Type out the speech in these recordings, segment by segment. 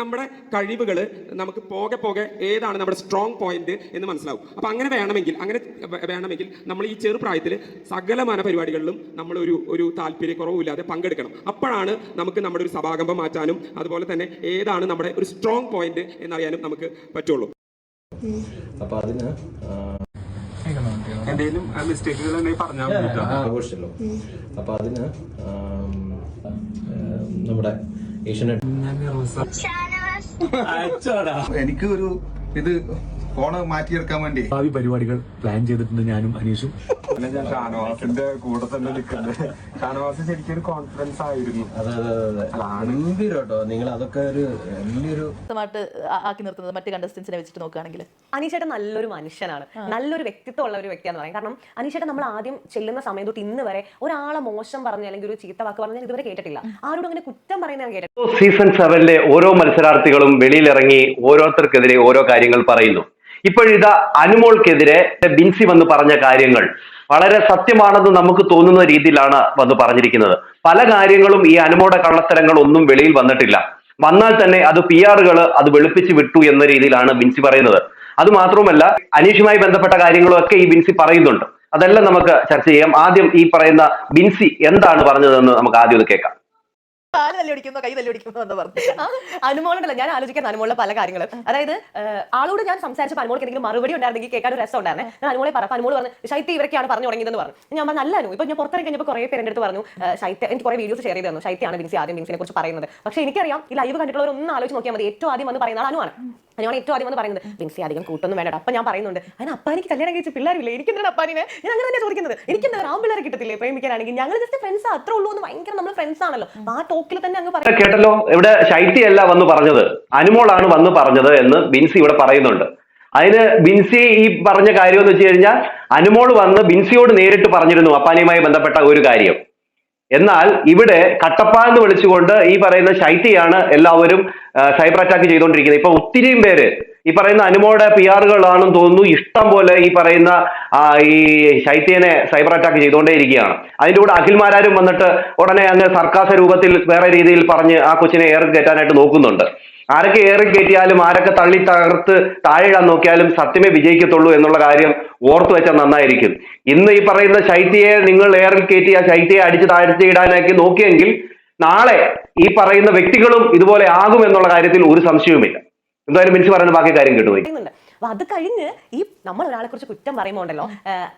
നമ്മുടെ കഴിവുകൾ നമുക്ക് പോകെ പോകെ ഏതാണ് നമ്മുടെ സ്ട്രോങ് പോയിന്റ് എന്ന് മനസ്സിലാവും. അപ്പോൾ അങ്ങനെ വേണമെങ്കിൽ അങ്ങനെ വേണമെങ്കിൽ നമ്മൾ ഈ ചെറുപ്രായത്തിൽ സകലമാന പരിപാടികളിലും നമ്മൾ ഒരു ഒരു താല്പര്യക്കുറവില്ലാതെ പങ്കെടുക്കണം. അപ്പോഴാണ് നമുക്ക് നമ്മുടെ ഒരു സഭാകമ്പം മാറ്റാനും അതുപോലെ തന്നെ ഏതാണ് നമ്മുടെ ഒരു സ്ട്രോങ് പോയിന്റ് എന്നറിയാനും നമുക്ക് പറ്റുള്ളൂ. അപ്പൊ അതിന് എന്തെങ്കിലും മിസ്റ്റേക്കുകൾ ഉണ്ടെങ്കിൽ പറഞ്ഞാൽ അപ്പൊ അതിന് ആം, നമ്മുടെ ഏഷ്യനെറ്റ്. എനിക്ക് ഒരു ഇത് ഫോണ് മാറ്റിയെടുക്കാൻ വേണ്ടി ഭാവി പരിപാടികൾ പ്ലാൻ ചെയ്തിട്ടുണ്ട് ഞാനും അനീഷും പിന്നെ ഞാൻ ഷാനവാസിന്റെ കൂടെ തന്നെ നിൽക്കുന്നത് ഷാനവാസ് ശരിക്കും ഒരു കോൺഫിഡൻസ് ആയിരുന്നു. അതെ അതെ അതെ അതെ. കേട്ടോ നിങ്ങൾ അതൊക്കെ ഒരു വലിയൊരു ആക്കി നിർത്തുന്നത് മറ്റു കണ്ടസ്റ്റൻസിനെ വെച്ചിട്ട് നോക്കുകയാണെങ്കിൽ. അനീഷേട്ടൻ നല്ലൊരു മനുഷ്യനാണ്. നല്ലൊരു വ്യക്തിത്വം ഉള്ള ഒരു വ്യക്തിയാന്ന് പറയാം. കാരണം അനീഷേട്ടൻ നമ്മൾ ആദ്യം ചെല്ലുന്ന സമയം തൊട്ട് ഇന്ന് വരെ ഒരാളെ മോശം പറഞ്ഞ അല്ലെങ്കിൽ ഒരു ചീത്ത വാക്ക് പറഞ്ഞു ഞാൻ ഇതുവരെ കേട്ടിട്ടില്ല. ആരോടും അങ്ങനെ കുറ്റം പറയുന്ന കേട്ടിട്ടില്ല. സീസൺ സെവനിലെ ഓരോ മത്സരാർത്ഥികളും വെളിയിലിറങ്ങി ഓരോരുത്തർക്കെതിരെ ഓരോ കാര്യങ്ങൾ പറയുന്നു. ഇപ്പോഴിതാ അനുമോൾക്കെതിരെ ബിൻസി വന്ന് പറഞ്ഞ കാര്യങ്ങൾ വളരെ സത്യമാണെന്ന് നമുക്ക് തോന്നുന്ന രീതിയിലാണ് വന്ന് പറഞ്ഞിരിക്കുന്നത്. പല കാര്യങ്ങളും ഈ അനുമോടെ കള്ളത്തരങ്ങൾ ഒന്നും വെളിയിൽ വന്നിട്ടില്ല. വന്നാൽ തന്നെ അത് പി ആറുകൾ അത് വെളുപ്പിച്ച് വിട്ടു എന്ന രീതിയിലാണ് ബിൻസി പറയുന്നത്. അത് മാത്രവുമല്ല അനീഷുമായി ബന്ധപ്പെട്ട കാര്യങ്ങളൊക്കെ ഈ ബിൻസി പറയുന്നുണ്ട്. അതെല്ലാം നമുക്ക് ചർച്ച ചെയ്യാം. ആദ്യം ഈ പറയുന്ന ബിൻസി എന്താണ് പറഞ്ഞതെന്ന് നമുക്ക് ആദ്യം ഒന്ന് കേൾക്കാം. കാൽ തല്ലി കൈ തല്ലി അടിക്കുന്നോ എന്ന് പറഞ്ഞു അനുമോളുണ്ടല്ലോ. ഞാൻ ആലോചിക്കാൻ അനുമോളിലെ പല കാര്യങ്ങളും. അതായത് ആളോട് ഞാൻ സംസാരിച്ചപ്പോൾ അനുമോൾക്ക് എന്തെങ്കിലും മറുപടി ഉണ്ടായിരുന്നെങ്കിൽ കേൾക്കാൻ ഒരു രസം ഉണ്ടായിരുന്നെ ഞാൻ അനുമോളെ പറഞ്ഞു അനുമോൾ പറഞ്ഞു ശൈത്യ ഇവരൊക്കെയാണ് പറഞ്ഞു തുടങ്ങിയതെന്ന് പറഞ്ഞു. ഞാൻ പറഞ്ഞു നല്ല അനു. ഇപ്പൊ ഞാൻ പുറത്തിറങ്ങി കഴിഞ്ഞപ്പോൾ കുറേ പേരെ അടുത്ത് പറഞ്ഞു ശൈത്യ എനിക്ക് കുറേ വീഡിയോസ് ഷെയർ ചെയ്ത് തന്നു. ശൈത്യാണ് ബിൻസി ആദ്യം ബിൻസിനെ കുറിച്ച് പറയുന്നത്. പക്ഷേ എനിക്കറിയാം ഈ ലൈവ് കണ്ടിട്ടുള്ളവർ ഒന്ന് ആലോചിച്ച് നോക്കിയാൽ മതി. ഏറ്റവും ആദ്യം വന്ന് പറയുന്ന ആളാണ് അനുവാണ്. ഞാൻ ഏറ്റവും ആദ്യം വന്ന് പറയുന്നത്. വിൻസി അധികം കൂട്ടൊന്നും വേണ്ട അപ്പൊ ഞാൻ പറയുന്നുണ്ട് അതിന് അപ്പാനിക്ക് കല്യാണം കഴിച്ച് പിള്ളേരില്ല? എനിക്കെന്താണ് അപ്പാനിനെ? ഞാൻ അങ്ങനെ തന്നെ ചോദിക്കുന്നത്. എനിക്കെന്താ ആ പിള്ളേരെ കിട്ടത്തില്ലേ പ്രേമിക്കാനാണെങ്കിൽ? ഞങ്ങൾ ജസ്റ്റ് ഫ്രണ്ട്സ് അത്ര ഉള്ളൂ എന്ന് ഭയങ്കര നമ്മൾ ഫ്രണ്ട്സ് ആണല്ലോ. ആ ടോക്കിൽ തന്നെ അങ്ങ് പറയും കേട്ടല്ലോ. ഇവിടെ ശൈത്യല്ല വന്ന് പറഞ്ഞത്. അനുമോളാണ് വന്ന് പറഞ്ഞത് എന്ന് ബിൻസി ഇവിടെ പറയുന്നുണ്ട്. അതിന് ബിൻസി ഈ പറഞ്ഞ കാര്യം എന്ന് വെച്ച് കഴിഞ്ഞാൽ അനുമോൾ വന്ന് ബിൻസിയോട് നേരിട്ട് പറഞ്ഞിരുന്നു അപ്പാനിയുമായി ബന്ധപ്പെട്ട ഒരു കാര്യം. എന്നാൽ ഇവിടെ കട്ടപ്പ എന്ന് വിളിച്ചുകൊണ്ട് ഈ പറയുന്ന ശൈത്യയാണ് എല്ലാവരും സൈബർ അറ്റാക്ക് ചെയ്തുകൊണ്ടിരിക്കുന്നത്. ഇപ്പൊ ഒത്തിരിയും പേര് ഈ പറയുന്ന അനുമോടെ പി ആറുകളാണെന്ന് തോന്നുന്നു ഇഷ്ടം പോലെ ഈ പറയുന്ന ഈ ശൈത്യനെ സൈബർ അറ്റാക്ക് ചെയ്തുകൊണ്ടേയിരിക്കുകയാണ്. അതിന്റെ കൂടെ അഖിൽമാരാരും വന്നിട്ട് ഉടനെ അങ്ങ് സർക്കാസ രൂപത്തിൽ വേറെ രീതിയിൽ പറഞ്ഞ് ആ കൊച്ചിനെ ഏറെ കയറ്റാനായിട്ട് നോക്കുന്നുണ്ട്. ആരൊക്കെ ഏറി കയറ്റിയാലും ആരൊക്കെ തള്ളി തകർത്ത് താഴെയിടാൻ നോക്കിയാലും സത്യമേ വിജയിക്കത്തുള്ളൂ എന്നുള്ള കാര്യം ഓർത്തു വെച്ചാൽ നന്നായിരിക്കും. ഇന്ന് ഈ പറയുന്ന ശൈത്യയെ നിങ്ങൾ ഏറി കയറ്റി ആ ശൈത്യയെ അടിച്ച് താഴ്ത്തിയിടാനാക്കി നോക്കിയെങ്കിൽ നാളെ ഈ പറയുന്ന വ്യക്തികളും ഇതുപോലെ ആകും എന്നുള്ള കാര്യത്തിൽ ഒരു സംശയവുമില്ല. എന്തായാലും മിനിച്ച് പറയുന്ന ബാക്കി കാര്യം കിട്ടുപോയി. അപ്പൊ അത് കഴിഞ്ഞ് ഈ നമ്മൾ ഒരാളെ കുറിച്ച് കുറ്റം പറയുമ്പോൾ ഉണ്ടല്ലോ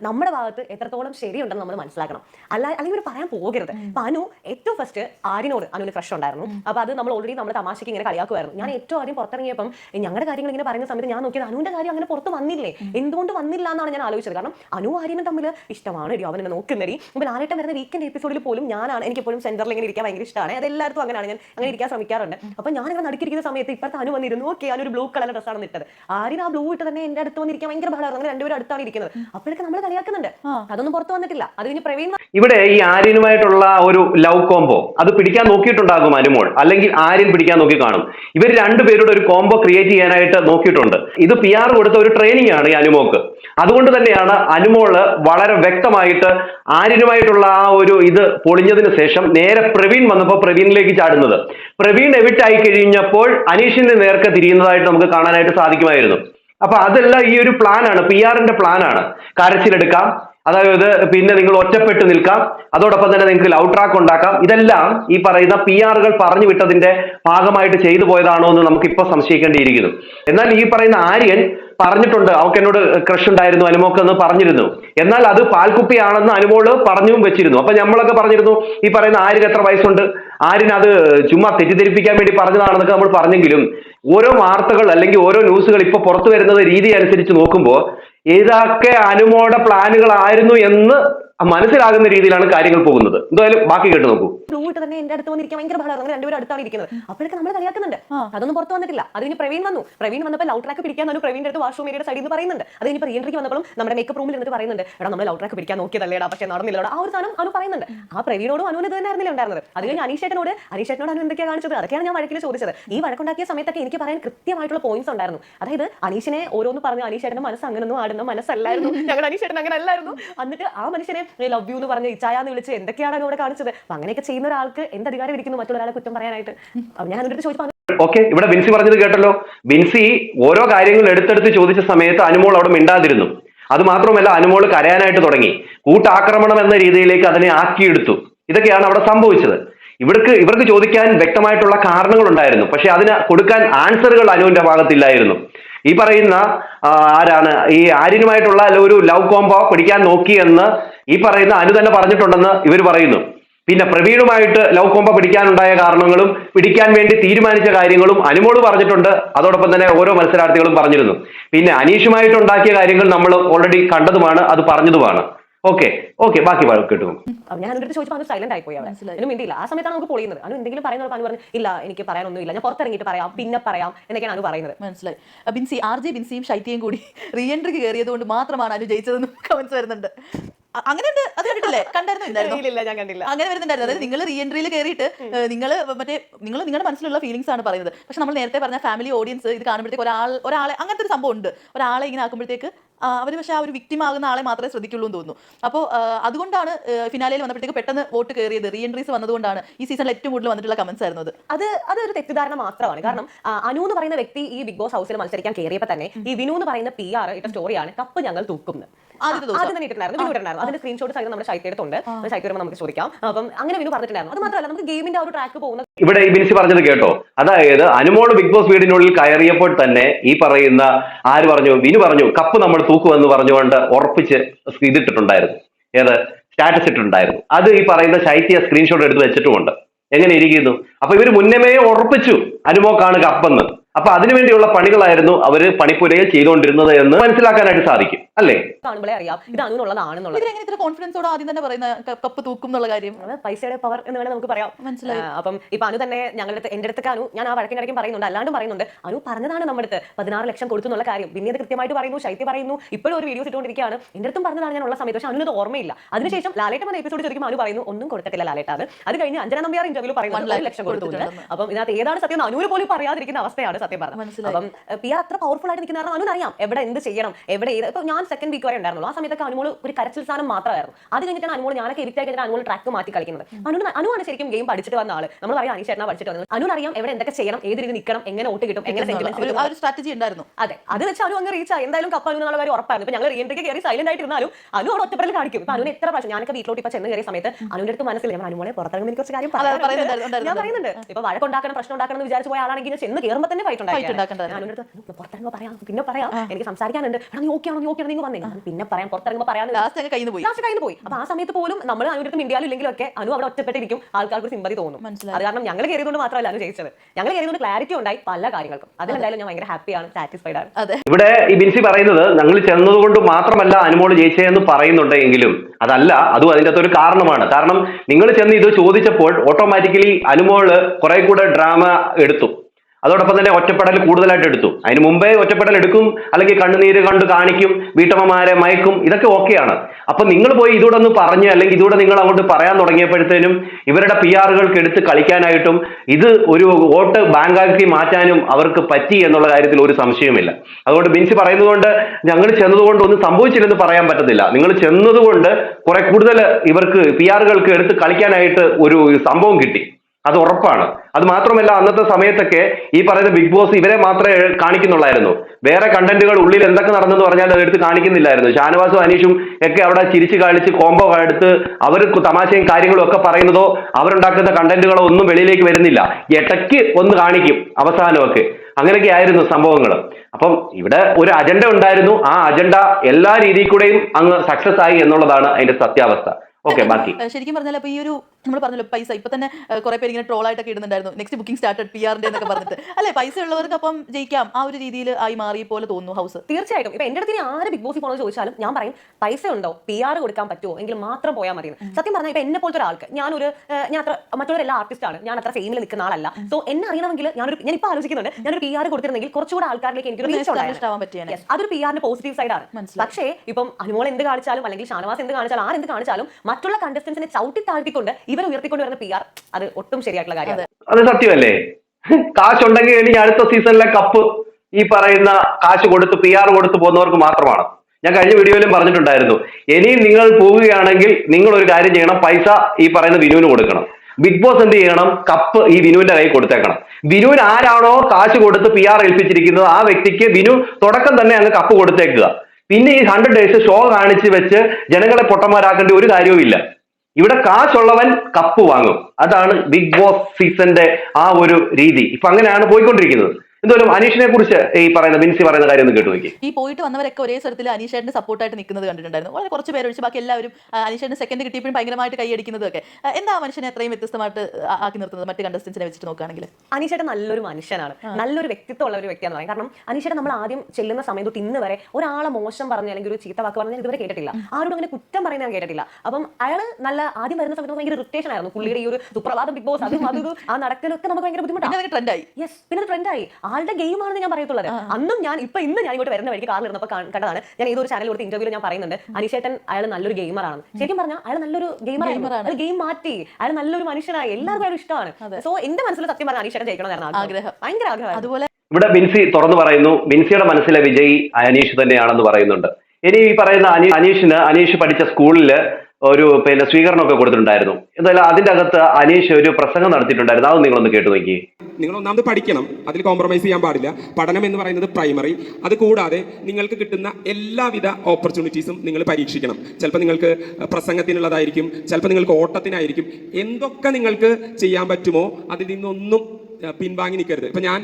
നമ്മുടെ ഭാഗത്ത് എത്രത്തോളം ശരിയുണ്ടെന്ന് നമ്മൾ മനസ്സിലാക്കണം. അല്ല അല്ലെങ്കിൽ ഇവർ പറയാൻ പോകരുത്. അപ്പൊ അനു ഏറ്റവും ഫസ്റ്റ് ആര്യനോട് അനുവിന് ക്രഷ് ഉണ്ടായിരുന്നു. അപ്പൊ അത് നമ്മൾ ഓൾറെഡി നമ്മൾ തമാശയ്ക്ക് ഇങ്ങനെ കളിയാക്കുമായിരുന്നു. ഞാൻ ഏറ്റവും ആദ്യം പുറത്തിറങ്ങിയപ്പം ഞങ്ങളുടെ കാര്യങ്ങൾ ഇങ്ങനെ പറയുന്ന സമയത്ത് ഞാൻ നോക്കിയത് അനുവിന്റെ കാര്യം അങ്ങനെ പുറത്ത് വന്നില്ലേ? എന്തുകൊണ്ട് വന്നില്ല എന്നാണ് ഞാൻ ആലോചിച്ചത്. കാരണം അനു ആര്യനും തമ്മിൽ ഇഷ്ടമാണ് ഇടി അവനെ നോക്കുന്നടി. അപ്പൊ നാലേട്ടം വരുന്ന വീക്കെൻഡ് എപ്പിസോഡിൽ പോലും ഞാനാണ് എനിക്ക് എപ്പോഴും സെന്ററിൽ ഇങ്ങനെ ഇരിക്കാൻ ഭയങ്കര ഇഷ്ടമാണ്. അത് എല്ലാവർക്കും അങ്ങനെയാണ് ഞാൻ അങ്ങനെ ഇരിക്കാൻ ശ്രമിക്കാറുണ്ട്. അപ്പൊ ഞാൻ ഇങ്ങനെ നടുക്കിരിക്കുന്ന സമയത്ത് ഇപ്പോഴത്തെ അനു വന്നിരുന്നു. ഓക്കെ ഞാനൊരു ബ്ലൂ കളർ ഡ്രസ്സാണ് ഇട്ടത്. ആര്യൻ ആ ബ്ലൂ ഇട്ട് തന്നെ എന്റെ അടുത്ത് വന്നിരിക്കാൻ ഭയങ്കര ബഹളമായിരുന്നു. അങ്ങനെ രണ്ടുപേരും അടുത്താണ് ഇരിക്കുന്നത്. അപ്പോഴൊക്കെ നമ്മൾ കളിയാക്കുന്നുണ്ട്. അതൊന്നും പുറത്തു വന്നിട്ടില്ല. അത് കഴിഞ്ഞ് പ്രവീൺ ഇവിടെ ഈ ആര്യനുമായിട്ടുള്ള ഒരു ലവ് കോംബോ അത് പിടിക്കാൻ നോക്കിയിട്ടുണ്ടാകും അനുമോൾ. അല്ലെങ്കിൽ ആര്യൻ പിടിക്കാൻ നോക്കി കാണും. ഇവർ രണ്ടുപേരുടെ ഒരു കോംബോ ക്രിയേറ്റ് ചെയ്യാനായിട്ട് നോക്കിയിട്ടുണ്ട്. ഇത് പി ആർ കൊടുത്ത ഒരു ട്രെയിനിങ് ആണ് ഈ അനുമോക്ക് അതുകൊണ്ട് തന്നെയാണ് അനുമോൾ വളരെ വ്യക്തമായിട്ട് ആര്യനുമായിട്ടുള്ള ആ ഒരു ഇത് പൊളിഞ്ഞതിന് ശേഷം നേരെ പ്രവീൺ വന്നപ്പോൾ പ്രവീണിലേക്ക് ചാടുന്നത്. പ്രവീൺ എവിട്ടായി കഴിഞ്ഞപ്പോൾ അനീഷിന്റെ നേർക്ക് തിരിയുന്നതായിട്ട് നമുക്ക് കാണാനായിട്ട് സാധിക്കുമായിരുന്നു. അപ്പൊ അതെല്ലാം ഈ ഒരു പ്ലാനാണ് പി ആറിന്റെ പ്ലാനാണ് കരച്ചിലെടുക്കാം അതായത് പിന്നെ നിങ്ങൾ ഒറ്റപ്പെട്ട് നിൽക്കാം. അതോടൊപ്പം തന്നെ നിങ്ങൾക്ക് ലവ് ട്രാക്ക് ഉണ്ടാക്കാം. ഇതെല്ലാം ഈ പറയുന്ന പി ആറുകൾ പറഞ്ഞു വിട്ടതിന്റെ ഭാഗമായിട്ട് ചെയ്തു പോയതാണോ എന്ന് നമുക്ക് ഇപ്പൊ സംശയിക്കേണ്ടിയിരിക്കുന്നു. എന്നാൽ ഈ പറയുന്ന ആര്യൻ പറഞ്ഞിട്ടുണ്ട്. അവൾക്ക് എന്നോട് ക്രഷ് ഉണ്ടായിരുന്നു അനുമോക്ക് എന്ന് പറഞ്ഞിരുന്നു. എന്നാൽ അത് പാൽക്കുപ്പിയാണെന്ന് അനുമോൾ പറഞ്ഞും വെച്ചിരുന്നു. അപ്പൊ നമ്മളൊക്കെ പറഞ്ഞിരുന്നു ഈ പറയുന്ന ആര്യൻ എത്ര വയസ്സുണ്ട്? ആര്യന് അത് ചുമ്മാ തെറ്റിദ്ധരിപ്പിക്കാൻ വേണ്ടി പറഞ്ഞതാണെന്നൊക്കെ നമ്മൾ പറഞ്ഞെങ്കിലും ഓരോ വാർത്തകൾ അല്ലെങ്കിൽ ഓരോ ന്യൂസുകൾ ഇപ്പൊ പുറത്തു വരുന്നത് രീതി അനുസരിച്ച് നോക്കുമ്പോൾ ഏതൊക്കെ അനുമോടെ പ്ലാനുകളായിരുന്നു എന്ന് മനസ്സിലാകുന്ന രീതിയിലാണ് കാര്യങ്ങൾ പോകുന്നത്. എന്തായാലും ബാക്കി കേട്ട് നോക്കൂ. റൂട്ട് തന്നെ എന്റെ അടുത്ത് വന്നിരിക്കാൻ ഭയങ്കര ബഹളമാണ്. അങ്ങനെ രണ്ടുപേരും അടുത്താണ് ഇരിക്കുന്നത്. അപ്പോഴൊക്കെ നമ്മൾ കളിയാക്കുന്നുണ്ട്. അതൊന്നും പുറത്ത് വന്നിട്ടില്ല. അത് കഴിഞ്ഞ് പ്രവീൺ വന്നു. പ്രവീൺ വന്നപ്പോൾ ലൗ ട്രാക്ക് പിടിക്കാൻ ഒരു പ്രവീണിന്റെ അടുത്ത് വാഷ്റൂം ഏരിയയുടെ സൈഡിൽ നിന്ന് പറയുന്നുണ്ട്. അത് ഇനി റീ എൻട്രിക്ക് വന്നപ്പോഴും നമ്മുടെ മേക്കപ്പ് റൂമിൽ എന്നിട്ട് പറയുന്നുണ്ട്. എടാ നമ്മൾ ലൗ ട്രാക്ക് പിടിക്കാൻ നോക്കിയതല്ലേടാ പക്ഷേ നടന്നില്ലടാ ആ ഒരു സാധനം അനു പറയുന്നുണ്ട്. ആ പ്രവീണോടും അനുവിന് ഇത് തന്നെയായിരുന്നില്ല ഉണ്ടായിരുന്നത്? അത് കഴിഞ്ഞ് അനീഷേട്ടനോട് അനീഷേട്ടനോട് അനു എന്തൊക്കെയാണ് കാണിച്ചത്? അതൊക്കെയാണ് ഞാൻ വഴക്കിൽ ചോദിച്ചത്. ഈ വഴക്കുണ്ടാക്കിയ സമയത്തൊക്കെ എനിക്ക് പറയാൻ കൃത്യമായിട്ടുള്ള പോയിന്റ്സ് ഉണ്ടായിരുന്നു. അതായത് അനീഷിനെ ഓരോന്ന് പറഞ്ഞു അനീഷേട്ടന്റെ മനസ്സ് അങ്ങനൊന്നും ആടുന്ന മനസ്സല്ലായിരുന്നു. ഞങ്ങൾ അനീഷേട്ടൻ അങ്ങനെ അല്ലായിരുന്നു എന്നിട്ട് ആ മനുഷ്യനെ ലവ് യു എന്ന് പറഞ്ഞ് ഇച്ചായാന്ന് വിളിച്ച് എന്തൊക്കെയാണ് ഇവിടെ കാണിച്ചത്? അങ്ങനെയൊക്കെ ചെയ്യുന്ന ഒരാൾക്ക് എന്ത് അധികാരം ഇരിക്കുന്നു മറ്റൊരാളെ കുറ്റം പറയാനായിട്ട്. ഞാൻ എന്നിട്ട് ചോദിച്ചു ഓക്കെ ഇവിടെ ബിൻസി പറഞ്ഞത് കേട്ടല്ലോ. ബിൻസി ഓരോ കാര്യങ്ങൾ എടുത്തെടുത്ത് ചോദിച്ച സമയത്ത് അനുമോൾ അവിടെ മിണ്ടാതിരുന്നു. അത് മാത്രമല്ല അനുമോൾ കരയാനായിട്ട് തുടങ്ങി. കൂട്ടാക്രമണം എന്ന രീതിയിലേക്ക് അതിനെ ആക്കിയെടുത്തു. ഇതൊക്കെയാണ് അവിടെ സംഭവിച്ചത്. ഇവർക്ക് ഇവർക്ക് ചോദിക്കാൻ വ്യക്തമായിട്ടുള്ള കാരണങ്ങൾ ഉണ്ടായിരുന്നു പക്ഷെ അതിന് കൊടുക്കാൻ ആൻസറുകൾ അനുവിന്റെ ഭാഗത്തില്ലായിരുന്നു. ഈ പറയുന്ന ആരാണ്? ഈ ആര്യനുമായിട്ടുള്ള ഒരു ലവ് കോംബോ പിടിക്കാൻ നോക്കി എന്ന് ഈ പറയുന്ന അനു തന്നെ പറഞ്ഞിട്ടുണ്ടെന്ന് ഇവർ പറയുന്നു. പിന്നെ പ്രവീണുമായിട്ട് ലവ് കോംബോ പിടിക്കാനുണ്ടായ കാരണങ്ങളും പിടിക്കാൻ വേണ്ടി തീരുമാനിച്ച കാര്യങ്ങളും അനുമോൾ പറഞ്ഞിട്ടുണ്ട്. അതോടൊപ്പം തന്നെ ഓരോ മത്സരാർത്ഥികളും പറഞ്ഞിരുന്നു. പിന്നെ അനീഷുമായിട്ട് ഉണ്ടാക്കിയ കാര്യങ്ങൾ നമ്മൾ ഓൾറെഡി കണ്ടതുമാണ് അത് പറഞ്ഞതുമാണ്. ഓക്കെ ഓക്കെ ബാക്കി കേട്ടു. ഞാൻ അതിന്റെ ചോദിച്ചപ്പോൾ അത് സൈലന്റ് ആയി പോയി അവിടെ. മനസ്സിലായി. മിണ്ടിയില്ല. ആ സമയത്താണ് നമുക്ക് പൊളിയുന്നത്. അനു എന്തെങ്കിലും പറയുന്നത് അനു പറഞ്ഞു ഇല്ല എനിക്ക് പറയാനൊന്നും ഇല്ല ഞാൻ പുറത്തിറങ്ങിയിട്ട് പറയാം. പിന്നെ പറയാം. എന്നൊക്കെയാണ് അനു പറയുന്നത്. മനസ്സിലായി. ബിൻസി ആർ ജെ ബിൻസിയും ശൈത്യയും കൂടി റീ എൻട്രിക്ക് കയറിയത് കൊണ്ട് മാത്രമാണ് അനു ജയിച്ചതെന്ന് കമന്റ്സ് വരുന്നുണ്ട്. അങ്ങനെ അത് കണ്ടിട്ടില്ലേ? ഞാൻ കണ്ടില്ല. അങ്ങനെ വരുന്നുണ്ടായിരുന്നു. അതായത് നിങ്ങൾ റീ എൻട്രിയിൽ കയറിയിട്ട് നിങ്ങൾ മറ്റേ നിങ്ങൾ നിങ്ങളുടെ മനസ്സിലുള്ള ഫീലിംഗ്സ് ആണ് പറയുന്നത്. പക്ഷെ നമ്മൾ നേരത്തെ പറഞ്ഞ ഫാമിലി ഓഡിയൻസ് ഇത് കാണുമ്പോഴത്തേക്ക് ഒരാൾ ഒരാളെ അങ്ങനത്തെ ഒരു സംഭവം ഉണ്ട് ഒരാളെ ഇങ്ങനെ ആക്കുമ്പോഴത്തേക്ക് അവർ പക്ഷേ ആ ഒരു വിക്ടിം ആകുന്ന ആളെ മാത്രമേ ശ്രദ്ധിക്കുള്ളൂ എന്ന് തോന്നുന്നു. അപ്പോൾ അതുകൊണ്ടാണ് ഫിനാലയിൽ വന്നപ്പോഴത്തേക്ക് പെട്ടെന്ന് വോട്ട് കയറിയത്. റീ എൻട്രീസ് വന്നതുകൊണ്ടാണ് ഈ സീസണിൽ ഏറ്റവും കൂടുതൽ വന്നിട്ടുള്ള കമന്റ്സ് ആയിരുന്നു അത് അത് അതൊരു തെറ്റിദ്ധാരണ മാത്രമാണ്. കാരണം അനു എന്ന് പറയുന്ന വ്യക്തി ഈ ബിഗ് ബോസ് ഹൗസിൽ മത്സരിക്കാൻ കയറിയപ്പോൾ തന്നെ ഈ വിനു എന്ന് പറയുന്ന പി ആർ ഇട്ട സ്റ്റോറിയാണ് കപ്പ് ഞങ്ങൾ തൂക്കുന്നത്. ആദ്യം തന്നെ ഇട്ടിട്ടുണ്ടായിരുന്നു. വിനു ഇട്ടിട്ടുണ്ടായിരുന്നു. അതിന്റെ സ്ക്രീൻഷോട്ട് സൈഡ് നമ്മുടെ ശൈത്യടുത്തുണ്ട് ശൈത്യ വരുമ്പോൾ നമുക്ക് ചോദിക്കാം. അപ്പം അങ്ങനെ വിനു പറഞ്ഞിട്ടുണ്ടായിരുന്നു. അത് മാത്രമല്ല നമുക്ക് ഗെയിമിന്റെ ആ ഒരു ട്രാക്ക് പോകുന്ന ഇവിടെ ഈ ബിനിസി പറഞ്ഞത് കേട്ടോ. അതായത് അനുമോൾ ബിഗ് ബോസ് വീടിനുള്ളിൽ കയറിയപ്പോൾ തന്നെ ഈ പറയുന്ന ആര് പറഞ്ഞു? വിനു പറഞ്ഞു കപ്പ് നമ്മൾ തൂക്കുമെന്ന് പറഞ്ഞുകൊണ്ട് ഉറപ്പിച്ച് ഇതിട്ടിട്ടുണ്ടായിരുന്നു. ഏത്? സ്റ്റാറ്റസ് ഇട്ടിട്ടുണ്ടായിരുന്നു. അത് ഈ പറയുന്ന ശൈത്യ സ്ക്രീൻഷോട്ട് എടുത്ത് വെച്ചിട്ടുമുണ്ട്. എങ്ങനെ ഇരിക്കുന്നു? അപ്പൊ ഇവർ മുന്നമേ ഉറപ്പിച്ചു അനുമോക്കാണ് കപ്പെന്ന്. അപ്പൊ അതിനുവേണ്ടിയുള്ള പണികളായിരുന്നു അവർ പണിപ്പുരയിൽ ചെയ്തുകൊണ്ടിരുന്നത് എന്ന് മനസ്സിലാക്കാനായിട്ട് സാധിക്കും അല്ലേ? കാണുമ്പോഴേ അറിയാം. ഇത് അനുനുള്ളതാണെന്നുള്ളത് ഇതിലെങ്ങനെ ഇത്ര കോൺഫിഡൻസോടെ ആദ്യം തന്നെ പറയുന്ന കപ്പ് തൂക്കും എന്നുള്ള കാര്യം? അത് പൈസയുടെ പവർ എന്ന് വേണേൽ നമുക്ക് പറയാം. മനസ്സിലായി. അപ്പം ഇപ്പൊ അനു തന്നെ ഞങ്ങളുടെ അടുത്ത് എന്റെ അടുത്തൊക്കെ അനു ഞാൻ ആ വഴക്കിനിടയ്ക്കും പറയുന്നുണ്ട്. അല്ലാണ്ടും പറയുന്നുണ്ട്. അനു പറഞ്ഞതാണ് നമ്മുടെ അടുത്ത്. പതിനാറ് ലക്ഷം കൊടുത്തു എന്നുള്ള കാര്യം. പിന്നെ അത് കൃത്യമായിട്ട് പറയുന്നു ശൈത്യ പറയുന്നു. ഇപ്പോഴും ഒരു വീഡിയോസ് ഇട്ടുകൊണ്ടിരിക്കുകയാണ്. എന്റെ അടുത്തും പറഞ്ഞതാണ് ഞാൻ ഉള്ള സമയത്ത്. പക്ഷെ അനുനത് ഓർമ്മയില്ല. അതിനുശേഷം ലാലേട്ടൻ വന്ന എപ്പിസോഡ് ചോദിക്കുമ്പോൾ അനു പറയുന്നു ഒന്നും കൊടുത്തിട്ടില്ല ലാലേട്ട അത്. അത് കഴിഞ്ഞ് അഞ്ജന നമ്പ്യാർ ഇന്റർവ്യൂ പറയുന്നു ലക്ഷം കൊടുത്തു. അപ്പം ഇതിനകത്ത് ഏതാണ് സത്യം അനുവിന് പോലും പറയാതിരിക്കുന്ന അവസ്ഥയാണ് സത്യം പറഞ്ഞു. അപ്പം പി ആർ അത്ര പവർഫുൾ ആയിട്ട് നിൽക്കുന്ന കാരണം അനുവിന് അറിയാം. എവിടെ എന്ത് ചെയ്യണം എവിടെ ഏത് ഇപ്പൊ ഞാൻ സെക്കൻഡ് വീക്ക് വരെ ഉണ്ടായിരുന്നുള്ളൂ. ആ സമയത്തൊക്കെ അനുമോൾ ഒരു കരച്ചിൽ സാധനം മാത്രമായിരുന്നു. അത് കഴിഞ്ഞിട്ടാണ് അനുമോൾ ഞാനൊക്കെ എവിക്റ്റ് ആയി കഴിഞ്ഞാൽ അനുമോൾ ട്രാക്ക് മാറ്റി കളിക്കുന്നത്. അനു അനുവാണ് ശരിക്കും ഗെയിം പഠിച്ചിട്ട് വന്ന ആൾ. നമ്മൾ പറയാം അനീഷേട്ടനാ പഠിച്ചിട്ട് വന്നത്. അനുനറിയാം അറിയാം എവിടെ എന്തൊക്കെ ചെയ്യണം ഏത് രീതി നിൽക്കണം എങ്ങനെ ഓട്ട് കിട്ടും എങ്ങനെ സ്ട്രാറ്റജി ഉണ്ടായിരുന്നു. അതെ. അത് വെച്ച് അനു അങ്ങ് റീച്ച് ആയി. എന്തായാലും കപ്പ് അനു എന്നുള്ള കാര്യം ഉറപ്പായിരുന്നു. ഇപ്പൊ ഞങ്ങൾ റീഎൻട്രിക്ക് കയറി സൈലന്റ് ആയിട്ട് ഇരുന്നാലും അനു അവിടെ ഒറ്റപ്പെടൽ കാണിക്കും. ഇപ്പൊ അനുവിന് എത്ര പ്രാവശ്യം ഞാനൊക്കെ വീട്ടിലോട്ട് ഇപ്പൊ ചെന്ന് കയറിയ സമയത്ത് അനുവിന്റെ അടുത്ത് മനസ്സിലായി. ഞാൻ അനുമോളെ പുറത്തിറങ്ങുന്ന എനിക്ക് കുറച്ച് കാര്യം. ഞാൻ പറയുന്നുണ്ട്. ഇപ്പൊ വഴക്കുണ്ടാക്കണം പ്രശ്നം ഉണ്ടാക്കണം എന്ന് വിചാരിച്ചു പോയ ആളാണെങ്കിൽ ചെന്ന് കയറുമ്പോൾ തന്നെ പുറത്തിറങ്ങുമ്പോൾ പറയാം പിന്നെ പറയാം. എനിക്ക് സംസാരിക്കാനുണ്ട്. എടാ നീ ആണോ നീ ഓക്കെയാണോ നിങ്ങൾ വന്നേ. പിന്നെ പറയാം പുറത്തിറങ്ങുമ്പോൾ പറയാം. ലാസ്റ്റ് കയ്യിൽ പോയി. ലാസ്റ്റ് കയ്യിൽ പോയി. അപ്പൊ ആ സമയത്ത് പോലും നമ്മൾ അനുവിന്റെ അടുത്ത് മിണ്ടിയാലും ഇല്ലെങ്കിലും ഒക്കെ അനു അവിടെ ഒറ്റപ്പെട്ടിരിക്കും. ആൾക്കാർക്ക് സിമ്പതി തോന്നും. അത് കാരണം ഞങ്ങൾ കയറിയതുകൊണ്ട് മാത്രമല്ല അനു ജയിച്ചത്. ഞങ്ങൾ കയറിയതുകൊണ്ട് ക്ലാരിറ്റി ഉണ്ടായി പല കാര്യങ്ങൾക്കും. അതിലെന്തായാലും ഞാൻ ഭയങ്കര ഹാപ്പിയാണ് സാറ്റിസ്ഫൈഡ് ആണ്. അതെ. ഇവിടെ ഈ ബിൻസി പറയുന്നത് ഞങ്ങൾ ചെന്നതുകൊണ്ട് മാത്രമല്ല അനുമോൾ ജയിച്ചതെന്ന് പറയുന്നുണ്ടെങ്കിലും അതല്ല അതും അതിന്റെ അകത്തൊരു കാരണമാണ്. കാരണം നിങ്ങൾ ചെന്ന് ഇത് ചോദിച്ചപ്പോൾ ഓട്ടോമാറ്റിക്കലി അനുമോൾ കുറെ കൂടെ ഡ്രാമ എടുത്തു. അതോടൊപ്പം തന്നെ ഒറ്റപ്പെടൽ കൂടുതലായിട്ട് എടുത്തു. അതിന് മുമ്പേ ഒറ്റപ്പെടൽ എടുക്കും അല്ലെങ്കിൽ കണ്ണുനീര് കണ്ട് കാണിക്കും വീട്ടമ്മമാരെ മയക്കും ഇതൊക്കെ ഓക്കെയാണ്. അപ്പൊ നിങ്ങൾ പോയി ഇതൂടെ ഒന്ന് പറഞ്ഞ് അല്ലെങ്കിൽ ഇതൂടെ നിങ്ങൾ അങ്ങോട്ട് പറയാൻ തുടങ്ങിയപ്പോഴത്തേനും ഇവരുടെ പി ആറുകൾക്ക് എടുത്ത് കളിക്കാനായിട്ടും ഇത് ഒരു വോട്ട് ബാങ്കാക്കി മാറ്റാനും അവർക്ക് പറ്റി എന്നുള്ള കാര്യത്തിൽ ഒരു സംശയമില്ല അതുകൊണ്ട് ബിൻസി പറയുന്നതുകൊണ്ട് ഞങ്ങൾ ചെന്നതുകൊണ്ട് ഒന്നും സംഭവിച്ചില്ലെന്ന് പറയാൻ പറ്റത്തില്ല. നിങ്ങൾ ചെന്നതുകൊണ്ട് കുറെ കൂടുതൽ ഇവർക്ക് പി ആറുകൾക്ക് എടുത്ത് കളിക്കാനായിട്ട് ഒരു സംഭവം കിട്ടി. അത് ഉറപ്പാണ്. അത് മാത്രമല്ല അന്നത്തെ സമയത്തൊക്കെ ഈ പറയുന്ന ബിഗ് ബോസ് ഇവരെ മാത്രമേ കാണിക്കുന്നുള്ളായിരുന്നു. വേറെ കണ്ടന്റുകൾ ഉള്ളിൽ എന്തൊക്കെ നടന്നെന്ന് പറഞ്ഞാൽ അത് എടുത്ത് കാണിക്കുന്നില്ലായിരുന്നു. ഷാനവാസും അനീഷും ഒക്കെ അവിടെ ചിരിച്ച് കളിച്ച് കോംബോ എടുത്ത് അവർ തമാശയും കാര്യങ്ങളും ഒക്കെ പറയുന്നതോ അവരുണ്ടാക്കുന്ന കണ്ടന്റുകളോ ഒന്നും വെളിയിലേക്ക് വരുന്നില്ല. ഇടയ്ക്ക് ഒന്ന് കാണിക്കും അവസാനമൊക്കെ. അങ്ങനെയൊക്കെ ആയിരുന്നു സംഭവങ്ങൾ. അപ്പം ഇവിടെ ഒരു അജണ്ട ഉണ്ടായിരുന്നു. ആ അജണ്ട എല്ലാ രീതിയിൽ കൂടെയും അങ്ങ് സക്സസ് ആയി എന്നുള്ളതാണ് അതിന്റെ സത്യാവസ്ഥ. ഓക്കെ ബാക്കി. ശരിക്കും പറഞ്ഞാൽ ഈ ഒരു നമ്മൾ പറഞ്ഞല്ലോ പൈസ. ഇപ്പൊ തന്നെ കുറെ പേര് ഇങ്ങനെ ട്രോൾ ആയിട്ടൊക്കെ ഇടുന്നുണ്ടായിരുന്നു നെക്സ്റ്റ് ബുക്കിംഗ് സ്റ്റാർട്ടഡ് പി ആറിന്റെ എന്നൊക്കെ പറഞ്ഞിട്ട്. അല്ലെ? പൈസ ഉള്ളവർക്ക് അപ്പം ജയിക്കാം. ആ ഒരു രീതിയിൽ ആയി മാറിയ പോലെ തോന്നുന്നു ഹൗസ്. തീർച്ചയായിട്ടും. ഇപ്പൊ എന്റെ അടുത്ത് ആര് ബിഗ് ബോസ് പോകണമെന്ന് ചോദിച്ചാലും ഞാൻ പറയും പൈസ ഉണ്ടോ? പി ആർ കൊടുക്കാൻ പറ്റുമോ എങ്കിൽ മാത്രം പോയാൽ മതി സത്യം പറഞ്ഞാൽ ഇപ്പൊ എന്നെ പോലത്തെ ഒരാൾക്ക് ഞാനൊരു ഞാൻ അത്ര മറ്റുള്ളവരെല്ലാം ആർട്ടിസ്റ്റ് ആണ്. ഞാൻ അത്ര ഫെയിമിൽ നിൽക്കുന്ന ആളല്ല. സോ എന്നെ അറിയണമെങ്കിൽ ഞാനൊരു ഞാൻ ഇപ്പൊ ആലോചിക്കുന്നുണ്ട്. ഞാനൊരു പി ആർ കൊടുത്തിരുന്നെങ്കിൽ കുറച്ചുകൂടെ ആൾക്കാരിലേക്ക് എനിക്ക് അതൊരു പി ആറിന്റെ പോസിറ്റീവ് സൈഡ് ആണ്. പക്ഷേ ഇപ്പം അനുമോൾ എന്ത് കാണിച്ചാലും അല്ലെങ്കിൽ ഷാനവാസ് എന്ത് കാണിച്ചാലും ആരെന്ത് കാണിച്ചാലും മറ്റുള്ള കണ്ടസ്റ്റൻസിനെ ചവിട്ടി താഴ്ത്തിക്കൊണ്ട് ഇവരെ ഉയർത്തിക്കൊണ്ട് വരുന്ന പി ആർ അത് ഒട്ടും ശരിയായിട്ടുള്ള കാര്യമാണ് അത്. സത്യമല്ലേ? കാശുണ്ടെങ്കിൽ ഇനി അടുത്ത സീസണിലെ കപ്പ് ഈ പറയുന്ന കാശ് കൊടുത്ത് പി ആർ കൊടുത്ത് പോകുന്നവർക്ക് മാത്രമാണ്. ഞാൻ കഴിഞ്ഞ വീഡിയോയിലും പറഞ്ഞിട്ടുണ്ടായിരുന്നു. ഇനിയും നിങ്ങൾ പോവുകയാണെങ്കിൽ നിങ്ങൾ ഒരു കാര്യം ചെയ്യണം. പൈസ ഈ പറയുന്ന വിനുവിന് കൊടുക്കണം. ബിഗ് ബോസ് എന്ത് ചെയ്യണം? കപ്പ് ഈ വിനുവിന്റെ കൈ കൊടുത്തേക്കണം. വിനുവിന് ആരാണോ കാശ് കൊടുത്ത് പി ആർ ഏൽപ്പിച്ചിരിക്കുന്നത് ആ വ്യക്തിക്ക് വിനു തുടക്കം തന്നെ അങ്ങ് കപ്പ് കൊടുത്തേക്കുക. പിന്നെ ഈ ഹൺഡ്രഡ് ഡേയ്സ് ഷോ കാണിച്ച് വെച്ച് ജനങ്ങളെ പൊട്ടന്മാരാക്കേണ്ട ഒരു കാര്യവും ഇല്ല ഇവിടെ കാശുള്ളവൻ കപ്പ് വാങ്ങും. അതാണ് ബിഗ് ബോസ് സീസന്റെ ആ ഒരു രീതി. ഇപ്പൊ അങ്ങനെയാണ് പോയിക്കൊണ്ടിരിക്കുന്നത്. എന്തായാലും അനീഷിനെ കുറിച്ച് ഈ പറയുന്ന ബിൻസി പറയുന്ന കാര്യം ഒന്ന് കേട്ടു നോക്കി. ഈ പോയിട്ട് വന്നവരൊക്കെ ഒരേ സ്ഥലത്തിൽ അനീഷേട്ടന് സപ്പോർട്ടായിട്ട് നിൽക്കുന്നത് കണ്ടിട്ടുണ്ടായിരുന്നു. വളരെ കുറച്ച് പേര് ഒഴിച്ച് ബാക്കി എല്ലാവരും അനീഷേട്ടന് സെക്കൻഡ് കിട്ടിയപ്പോഴും ഭയങ്കരമായിട്ട് കൈയടിക്കുന്നതൊക്കെ എന്താ മനുഷ്യനെ അത്രയും വ്യത്യസ്തമായിട്ട് ആക്കി നിർത്തുന്നത്? മറ്റ് കണ്ടസ്റ്റൻസിനെ വെച്ചിട്ട് നോക്കുകയാണെങ്കിൽ. അനീഷേട്ടൻ നല്ലൊരു മനുഷ്യനാണ്. നല്ലൊരു വ്യക്തിത്വമുള്ള ഒരു വ്യക്തിയാണ് പറയുന്നത് കാരണം അനീഷേട്ടൻ നമ്മൾ ആദ്യം ചെല്ലുന്ന സമയം തൊട്ട് ഇന്ന് വരെ ഒരാളെ മോശം പറഞ്ഞ അല്ലെങ്കിൽ ഒരു ചീത്ത വാക്ക് പറഞ്ഞാൽ ഇതുവരെ കേട്ടിട്ടില്ല. ആരോടും അങ്ങനെ കുറ്റം പറയുന്നത് ഞാൻ കേട്ടിട്ടില്ല. അപ്പം അയാൾ നല്ല ആദ്യം വരുന്ന സമയത്ത് ഭയങ്കര ഇറിറ്റേഷൻ ആയിരുന്നു. പുള്ളിയുടെ ഈ ഒരു സുപ്രഭാതം ബിഗ് ബോസ് അതും അതും ആ നടക്കലൊക്കെ നമുക്ക് ഭയങ്കര ബുദ്ധിമുട്ടാണ് ട്രെൻഡായി യെസ് പിന്നെ ട്രെൻഡായി ആളുടെ ഗെയിം ആണെന്ന് ഞാൻ പറയത്തുള്ളത്. അന്നും ഞാൻ ഇപ്പൊ ഇന്ന് ഞാൻ ഇങ്ങോട്ട് വരുന്ന വഴിക്ക് കാറിൽ ഇരുന്നപ്പോൾ കണ്ടതാണ്. ഞാൻ ഏതൊരു ചാനൽ കൊടുത്ത് ഇന്റർവ്യൂവിൽ ഞാൻ പറയുന്നുണ്ട്. അനീഷേട്ടൻ അയാൾ നല്ലൊരു ഗെയിമറാണ് ശരിക്കും പറഞ്ഞാൽ അയാൾ നല്ലൊരു ഗെയിമർ ഗെയിമറാണ്. ഗെയിം മാറ്റി. അയാൾ നല്ലൊരു മനുഷ്യനായി. എല്ലാവർക്കും അയാൾ ഇഷ്ടമാണ്. സോ എന്റെ മനസ്സിൽ സത്യം പറഞ്ഞാൽ അനീഷേട്ടൻ ജയിക്കണമെന്നായിരുന്നു ആഗ്രഹം. ഭയങ്കര ആഗ്രഹം അതുപോലെ ഇവിടെ ബിൻസി തുറന്നു പറയുന്നു. ബിൻസിയുടെ മനസ്സിലെ വിജയി അനീഷ് തന്നെയാണെന്ന് പറയുന്നുണ്ട്. ഇനി ഈ പറയുന്ന അനീ അനീഷിന് അനീഷ് പഠിച്ച സ്കൂളിൽ ഒരു പിന്നെ സ്വീകരണമൊക്കെ കൊടുത്തിട്ടുണ്ടായിരുന്നു. എന്തായാലും അതിന്റെ അകത്ത് അനീഷ് ഒരു പ്രസംഗം നടത്തിയിട്ടുണ്ടായിരുന്നു. അത് നിങ്ങളൊന്ന് കേട്ടു നോക്കി. നിങ്ങൾ ഒന്നാമത് പഠിക്കണം. അതിൽ കോംപ്രമൈസ് ചെയ്യാൻ പാടില്ല. പഠനം എന്ന് പറയുന്നത് പ്രൈമറി അത് കൂടാതെ നിങ്ങൾക്ക് കിട്ടുന്ന എല്ലാവിധ ഓപ്പർച്യൂണിറ്റീസും നിങ്ങൾ പരീക്ഷിക്കണം. ചിലപ്പോൾ നിങ്ങൾക്ക് പ്രസംഗത്തിനുള്ളതായിരിക്കും. ചിലപ്പോൾ നിങ്ങൾക്ക് ഓട്ടത്തിനായിരിക്കും. എന്തൊക്കെ നിങ്ങൾക്ക് ചെയ്യാൻ പറ്റുമോ അതിൽ നിന്നൊന്നും പിൻവാങ്ങി നിൽക്കരുത്. ഇപ്പം ഞാൻ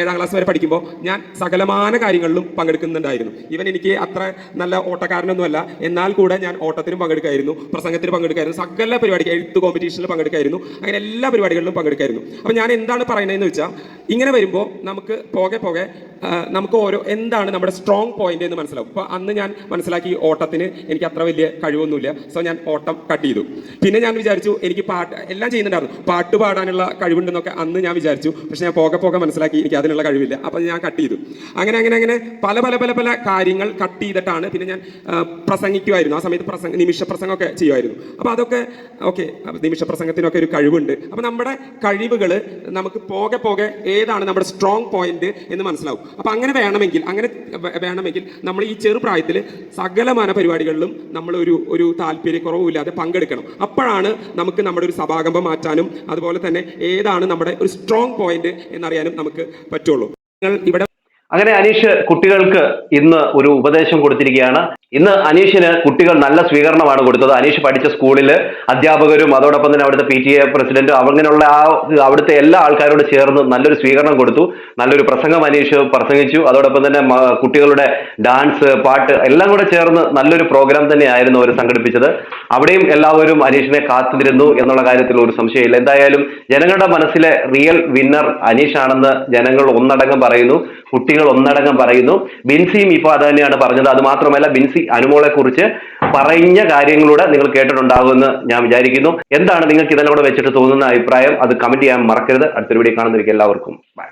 ഏഴാം ക്ലാസ് വരെ പഠിക്കുമ്പോൾ ഞാൻ സകലമാന കാര്യങ്ങളിലും പങ്കെടുക്കുന്നുണ്ടായിരുന്നു. ഇവൻ എനിക്ക് അത്ര നല്ല ഓട്ടക്കാരനൊന്നുമല്ല. എന്നാൽ കൂടെ ഞാൻ ഓട്ടത്തിനും പങ്കെടുക്കായിരുന്നു പ്രസംഗത്തിന് പങ്കെടുക്കായിരുന്നു സകല പരിപാടിക്ക് എഴുത്ത് കോമ്പറ്റീഷനിൽ പങ്കെടുക്കായിരുന്നു അങ്ങനെ എല്ലാ പരിപാടികളിലും പങ്കെടുക്കായിരുന്നു. അപ്പം ഞാൻ എന്താണ് പറയുന്നതെന്ന് വെച്ചാൽ ഇങ്ങനെ വരുമ്പോൾ നമുക്ക് പോകെ പോകെ നമുക്ക് ഓരോ എന്താണ് നമ്മുടെ സ്ട്രോങ് പോയിന്റ് എന്ന് മനസ്സിലാവും. അപ്പോൾ അന്ന് ഞാൻ മനസ്സിലാക്കി ഓട്ടത്തിന് എനിക്ക് അത്ര വലിയ കഴിവൊന്നുമില്ല. സോ ഞാൻ ഓട്ടം കട്ട് ചെയ്തു. പിന്നെ ഞാൻ വിചാരിച്ചു എനിക്ക് പാട്ട് എല്ലാം ചെയ്യുന്നുണ്ടായിരുന്നു. പാട്ട് പാടാനുള്ള കഴിവുണ്ടെന്നൊക്കെ അന്ന് ഞാൻ വിചാരിച്ചു. പക്ഷെ ഞാൻ പോകെ പോകെ മനസ്സിലാക്കി എനിക്ക് അതിനുള്ള കഴിവില്ല. അപ്പോൾ ഞാൻ കട്ട് ചെയ്തു. അങ്ങനെ അങ്ങനെ അങ്ങനെ പല പല പല പല കാര്യങ്ങൾ കട്ട് ചെയ്തിട്ടാണ് പിന്നെ ഞാൻ പ്രസംഗിക്കുമായിരുന്നു ആ സമയത്ത് പ്രസംഗ നിമിഷ പ്രസംഗമൊക്കെ ചെയ്യുമായിരുന്നു അപ്പോൾ അതൊക്കെ ഓക്കെ നിമിഷ പ്രസംഗത്തിനൊക്കെ ഒരു കഴിവുണ്ട്. അപ്പോൾ നമ്മുടെ കഴിവുകൾ നമുക്ക് പോകെ പോകെ ഏതാണ് നമ്മുടെ സ്ട്രോങ് പോയിന്റ് എന്ന് മനസ്സിലാവും. അപ്പോൾ അങ്ങനെ വേണമെങ്കിൽ അങ്ങനെ വേണമെങ്കിൽ നമ്മൾ ഈ ചെറുപ്രായത്തിൽ സകലമാന പരിപാടികളിലും നമ്മൾ ഒരു ഒരു താല്പര്യക്കുറവുമില്ലാതെ പങ്കെടുക്കണം. അപ്പോഴാണ് നമുക്ക് നമ്മുടെ ഒരു സഭാകമ്പം മാറ്റാനും അതുപോലെ തന്നെ ഏതാണ് നമ്മുടെ ഒരു സ്ട്രോങ് പോയിന്റ് എന്നറിയാനും നമുക്ക് പറ്റുള്ളൂ. നിങ്ങൾ ഇവിടെ അങ്ങനെ അനീഷ് കുട്ടികൾക്ക് ഇന്ന് ഒരു ഉപദേശം കൊടുത്തിരിക്കുകയാണ്. ഇന്ന് അനീഷിന് കുട്ടികൾ നല്ല സ്വീകരണമാണ് കൊടുത്തത്. അനീഷ് പഠിച്ച സ്കൂളിൽ അധ്യാപകരും അതോടൊപ്പം തന്നെ അവിടുത്തെ പി ടി എ പ്രസിഡന്റും അങ്ങനെയുള്ള ആ അവിടുത്തെ എല്ലാ ആൾക്കാരോട് ചേർന്ന് നല്ലൊരു സ്വീകരണം കൊടുത്തു. നല്ലൊരു പ്രസംഗം അനീഷ് പ്രസംഗിച്ചു. അതോടൊപ്പം തന്നെ കുട്ടികളുടെ ഡാൻസ് പാട്ട് എല്ലാം കൂടെ ചേർന്ന് നല്ലൊരു പ്രോഗ്രാം തന്നെയായിരുന്നു അവർ സംഘടിപ്പിച്ചത്. അവിടെയും എല്ലാവരും അനീഷിനെ കാത്തിരുന്നു എന്നുള്ള കാര്യത്തിൽ ഒരു സംശയമില്ല. എന്തായാലും ജനങ്ങളുടെ മനസ്സിലെ റിയൽ വിന്നർ അനീഷ് ആണെന്ന് ജനങ്ങൾ ഒന്നടങ്കം പറയുന്നു. കുട്ടികൾ ഒന്നടങ്കം പറയുന്നു. ബിൻസിയും ഇപ്പോൾ അത് തന്നെയാണ് പറഞ്ഞത്. അത് മാത്രമല്ല ബിൻസി അനുമോളെ കുറിച്ച് പറഞ്ഞ കാര്യങ്ങളൂടെ നിങ്ങൾ കേട്ടിട്ടുണ്ടാകുമെന്ന് ഞാൻ വിചാരിക്കുന്നു. എന്താണ് നിങ്ങൾക്ക് ഇതെല്ലാം കൂടെ വെച്ചിട്ട് തോന്നുന്ന അഭിപ്രായം? അത് കമന്റ് ചെയ്യാൻ മറക്കരുത്. അടുത്തൊരു വീഡിയോ കാണുന്നവർക്ക് എല്ലാവർക്കും ബൈ